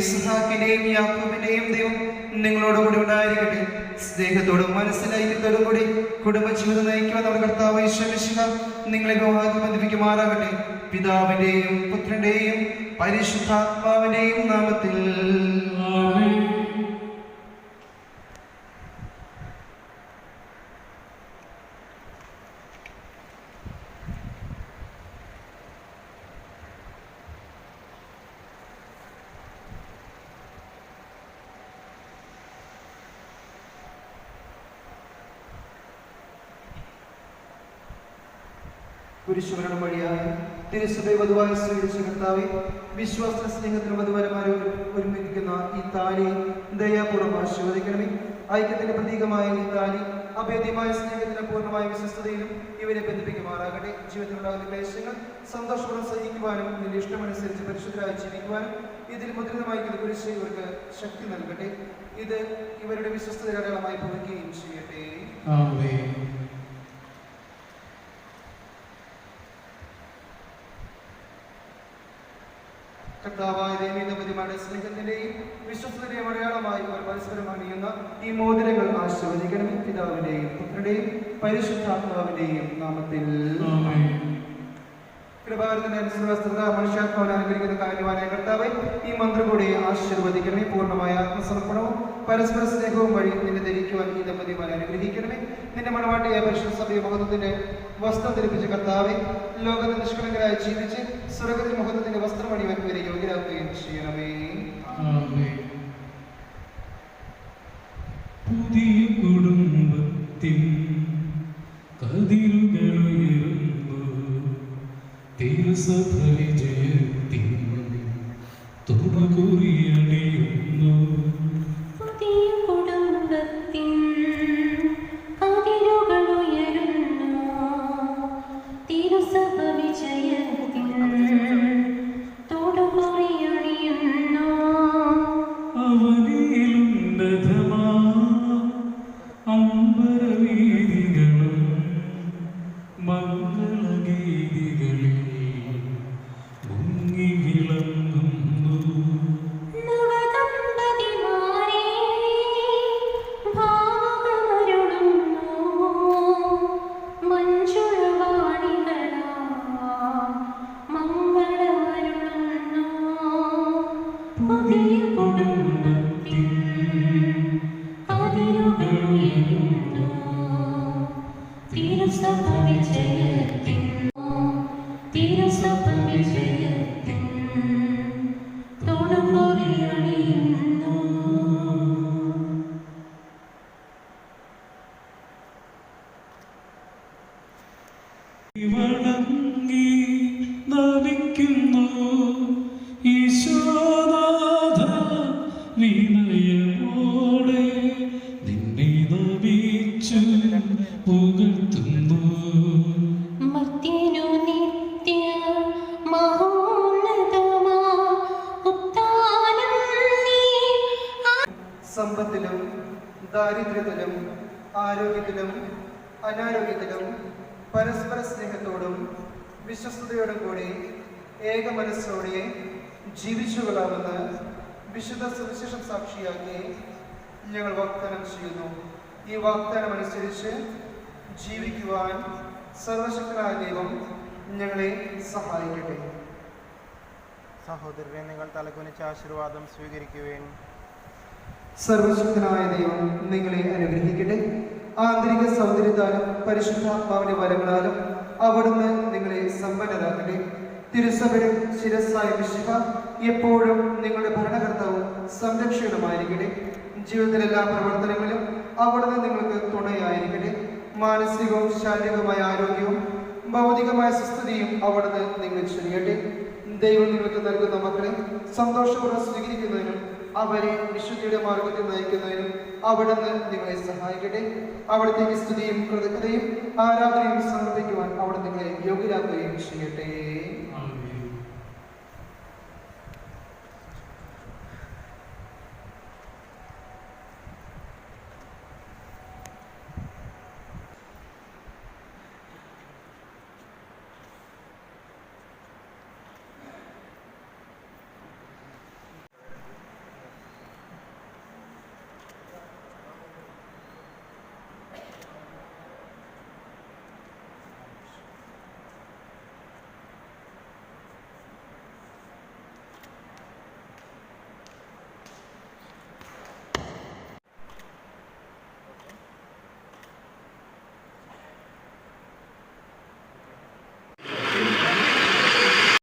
ഇസ്ഹാക്കിന്റെയും യാക്കോബിന്റെയും ദൈവം നിങ്ങളോട് കൂടി ഉണ്ടായിരിക്കട്ടെ. സ്നേഹത്തോടും മനസ്സിലൈക്യത്തോടും കൂടി കുടുംബജീവിതം നയിക്കുവാൻ നമ്മുടെ കർത്താവ് ഈശ്വമിശിക നിങ്ങളെ വിവാഹത്തിൽ ബന്ധിപ്പിക്കുമാറാകട്ടെ പിതാവിന്റെയും പുത്രന്റെയും പരിശുദ്ധാത്മാവിന്റെയും നാമത്തിൽ. കുരിശുമരണം വഴിയായി തിരുസഭയെ വധുവായി സ്വീകരിച്ച കർത്താവെ വിശ്വാസ സ്നേഹത്തിന് വധുവരമാരെ ഒരുമിപ്പിക്കുന്ന ഈ താലി ദയാപൂർവം ആശീർവദിക്കണമേ. ഐക്യത്തിന്റെ പ്രതീകമായ ഈ താലി അഭേദ്യമായ സ്നേഹത്തിന്റെ പൂർണമായ വിശ്വസ്തതയിലും ഇവരെ ബന്ധിപ്പിക്കുമാറാകട്ടെ. ജീവിതത്തിലുണ്ടാകുന്ന ക്ലേശങ്ങൾ സന്തോഷപൂർവം സഹിക്കുവാനും നിന്റെ ഇഷ്ടമനുസരിച്ച് പരിശുദ്ധരായി ജീവിക്കുവാനും ഇതിൽ മുദ്രിതമായിരിക്കുന്ന കുരിശ് ഇവർക്ക് ശക്തി നൽകട്ടെ. ഇത് ഇവരുടെ വിശ്വസ്തത അടയാളമായി ചെയ്യട്ടെ. ദൈവീകപതിമാരുടെ സ്നേഹത്തിന്റെയും വിശ്വസത്തിന്റെയും അടയാളമായി അവർ പരസ്പരം അണിയുന്ന ഈ മോതിരങ്ങൾ ആശീർവദിക്കണമേ. പിതാവിന്റെയും പുത്രന്റെയും പരിശുദ്ധാത്മാവിന്റെയും നാമത്തിൽ. ആമേൻ. കൃപാകരത്തിന്റെ അനുസൃത മനുഷ്യാത്മാവിനെ അനുഗ്രഹിക്കുന്ന കാര്യമായ കർത്താവ് ഈ മന്ത്രം കൂടി ആശീർവദിക്കണമേ. പൂർണമായ ആത്മസമർപ്പണവും പരസ്പര സ്നേഹവും വഴി നിന്നെ ധരിക്കുവാൻ ഈ ദമ്പതിമാരെ അനുഗ്രഹിക്കണമേ. നിന്റെ മണവാട്ടിയെ പരിശുദ്ധ സഭയെ മഹത്വത്തിന്റെ വസ്ത്രം ധരിപ്പിച്ച കർത്താവെ ലോകത്തെ നിഷ്കളങ്കരായി ജീവിച്ച് സ്വർഗത്തിൽ മഹത്വത്തിന്റെ വസ്ത്രം വരെ യോഗ്യരാക്കുകയും ചെയ്യണമേ. പുതിയ കുടുംബത്തിൻ കതിരുകളുയരുമ്പോ തിരുസഭ വിജയത്തിൻ തുറകുറിയണിയുന്നു പുതിയ Tira sta pavice, പുകഴ്ത്തുന്നു. നിത്യ സമ്പത്തിലും ദാരിദ്ര്യത്തിലും ആരോഗ്യത്തിലും അനാരോഗ്യത്തിലും പരസ്പര സ്നേഹത്തോടും വിശ്വസ്തയോടും കൂടി ഏക മനസ്സോടെ ജീവിച്ചുകൊള്ളാമെന്ന് വിശുദ്ധ സുവിശേഷം സാക്ഷിയാക്കി ഞങ്ങൾ വാഗ്ദാനം ചെയ്യുന്നു. ഈ വാഗ്ദാനം അനുസരിച്ച് ജീവിക്കുവാൻ സർവശക്തനായ ദൈവം ഞങ്ങളെ സഹായിക്കട്ടെ. സഹോദരരെ നിങ്ങൾ തലകുനിച്ച് ആശീർവാദം സ്വീകരിക്കുവേൻ. സർവശക്തനായ ദൈവം നിങ്ങളെ അനുഗ്രഹിക്കട്ടെ. ആന്തരിക സൗന്ദര്യത്താലും പരിശുദ്ധാത്മാവിന്റെ വരങ്ങളാലും അവിടുന്ന് നിങ്ങളെ സമ്പന്നരാക്കട്ടെ. തിരുസഭരും ശിരസായ വിശുഭ എപ്പോഴും നിങ്ങളുടെ ഭരണകർത്താവും സംരക്ഷകനുമായിരിക്കട്ടെ. ജീവിതത്തിലെല്ലാ പ്രവർത്തനങ്ങളിലും അവിടുന്ന് നിങ്ങൾക്ക് തുണയായിരിക്കട്ടെ. മാനസികവും ശാരീരികവുമായ ആരോഗ്യവും ഭൗതികമായ സുസ്ഥിതിയും അവിടുന്ന് നിങ്ങൾ ചെയ്യട്ടെ ദൈവം നിങ്ങൾക്ക് നൽകുന്ന മക്കളെ സന്തോഷപൂർവം സ്വീകരിക്കുന്നതിനും അവരെ വിശുദ്ധിയുടെ മാർഗത്തിൽ നയിക്കുന്നതിനും അവിടുന്ന് നിങ്ങളെ സഹായിക്കട്ടെ. അവിടത്തേക്ക് സ്തുതിയും കൃതജ്ഞതയും ആരാധനയും സമർപ്പിക്കുവാൻ അവിടെ നിങ്ങളെ യോഗ്യരാക്കുകയും ചെയ്യട്ടെ.